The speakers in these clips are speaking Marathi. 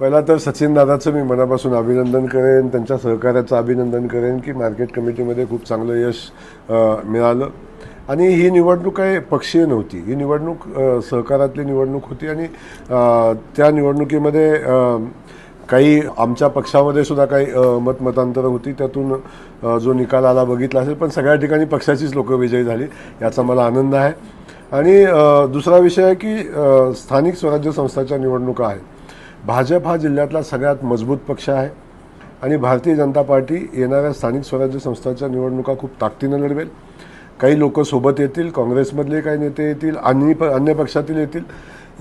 पहिला तर सचिन दादाचं मी मनापासून अभिनंदन करेन त्यांच्या सहकार्याचं अभिनंदन करेन की मार्केट कमिटीमध्ये खूप चांगलं यश मिळालं. आणि ही निवडणूक काही पक्षीय नव्हती. ही निवडणूक सहकारातली निवडणूक होती आणि त्या निवडणुकीमध्ये काही आमच्या पक्षामध्ये सुद्धा काही मतमतांतरं होती. त्यातून जो निकाल आला बघितला असेल पण सगळ्या ठिकाणी पक्षाचीच लोकं विजयी झाली याचा मला आनंद आहे. आणि दुसरा विषय आहे की स्थानिक स्वराज्य संस्थाच्या निवडणुका आहेत. भाजप हा जिल्ह्यातला सगळ्यात मजबूत पक्ष आहे आणि भारतीय जनता पार्टी येणाऱ्या स्थानिक स्वराज्य संस्थांच्या निवडणुका खूप ताकदीनं लढवेल. काही लोक सोबत येतील काँग्रेसमधले काही नेते येतील आणि प अन्य पक्षातील येतील.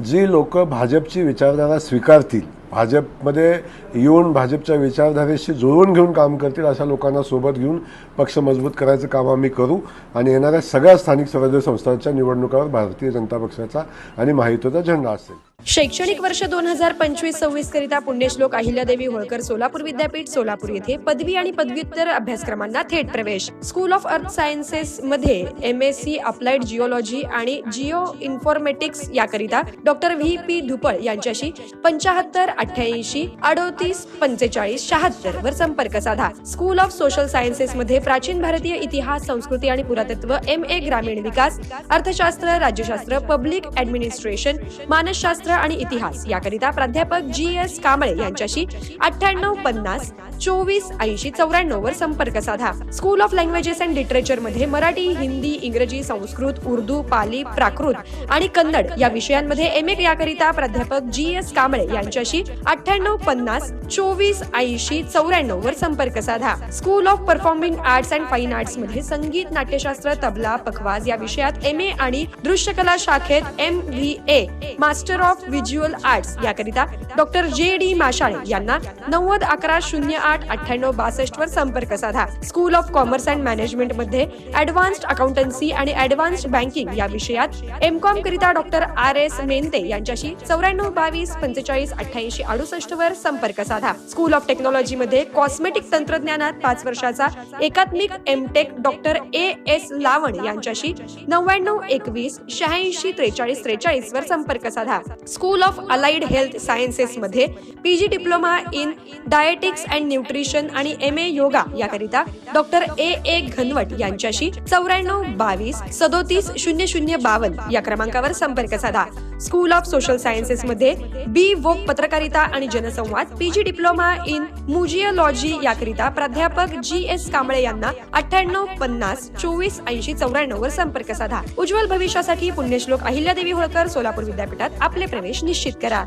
जी लोक भाजपची विचारधारा स्वीकारतील भाजपमध्ये येऊन भाजपच्या विचारधारेशी जुळवून घेऊन काम करतील अशा लोकांना सोबत घेऊन पक्ष मजबूत करायचं काम आम्ही करू आणि येणाऱ्या सगळ्या स्थानिक स्वराज्य संस्थांच्या निवडणुकावर भारतीय जनता पक्षाचा आणि माहितीचा झेंडा असेल. शैक्षणिक वर्ष दोन हजार पंचवीस सव्वीस करिता पुण्यश्लोक अहिल्यादेवी होळकर सोलापूर विद्यापीठ सोलापूर येथे पदवी आणि पदव्युत्तर अभ्यासक्रमांना थेट प्रवेश. स्कूल ऑफ अर्थ सायन्सेस मध्ये M S C applied geology आणि जिओ इन्फॉर्मेटिक्स याकरिता डॉक्टर व्ही पी धुपळ यांच्याशी पंचाहत्तर अठ्ठ्याऐंशी अडोतीस पंचेचाळीस शहात्तर वर संपर्क साधा. स्कूल ऑफ सोशल सायन्सेस मध्ये प्राचीन भारतीय इतिहास संस्कृती आणि पुरातत्व एम ए ग्रामीण विकास अर्थशास्त्र राज्यशास्त्र पब्लिक ऍडमिनिस्ट्रेशन मानसशास्त्र आणि इतिहास. याकरिता प्राध्यापक जी एस कांबळे यांच्याशी अठ्ठ्याण्णव पन्नास चोवीस ऐंशी चौऱ्याण्णव वर संपर्क साधा. स्कूल ऑफ लँग्वेजेस अँड लिटरेचरमध्ये मराठी हिंदी इंग्रजी संस्कृत उर्दू पाली प्राकृत आणि कन्नड या विषयांमध्ये एम ए याकरिता प्राध्यापक जी एस कांबळे यांच्याशी अठ्ठ्याण्णव पन्नास चोवीस ऐंशी चौऱ्याण्णव वर संपर्क साधा. School of performing arts and fine आर्ट्समध्ये संगीत नाट्यशास्त्र तबला पखवाज या विषयात एम ए आणि दृश्यकला शाखेत M V A master of visual arts याकरिता डॉक्टर जे डी माशाळे यांना नव्वद अकरा शून्य आठ अठ्ठ्याण्णव बासष्ट वर संपर्क साधा. स्कूल ऑफ कॉमर्स अँड मॅनेजमेंटमध्ये ऍडव्हान्स्ड अकाउंटन्सी आणि ऍडव्हान्स्ड बँकिंग या विषयात एम कॉम करिता डॉक्टर आर एस मेनते यांच्याशी चौऱ्याण्णव बावीस पंचेचाळीस अठ्ठ्याऐंशी अडुसष्ट वर संपर्क साधा. स्कूल ऑफ टेक्नॉलॉजी मध्ये कॉस्मेटिक तंत्रज्ञानात पाच वर्षाचा एकात्मिक M tech doctor A S Lavan यांच्याशी नव्याण्णव एकवीस शहाऐंशी त्रेचाळीस त्रेचाळीस वर संपर्क साधा. School of allied health sciences मध्ये PG diploma in dietetics and nutrition आणि एम ए योगा याकरिता डॉक्टर ए ए घनवट यांच्याशी चौऱ्याण्णव बावीस सदोतीस शून्य शून्य बावन्न या क्रमांकावर संपर्क साधा. स्कूल ऑफ सोशल सायन्सेस मध्ये बी वोक पत्रकारिता आणि जनसंवाद पीजी डिप्लोमा इन मुजिओलॉजी याकरिता प्राध्यापक जी एस कांबळे यांना अठ्ठ्याण्णव पन्नास चोवीस ऐंशी चौऱ्याण्णव वर संपर्क साधा. उज्ज्वल भविष्यासाठी पुण्यश्लोक अहिल्यादेवी होळकर सोलापूर विद्यापीठात आपले प्रवेश निश्चित करा.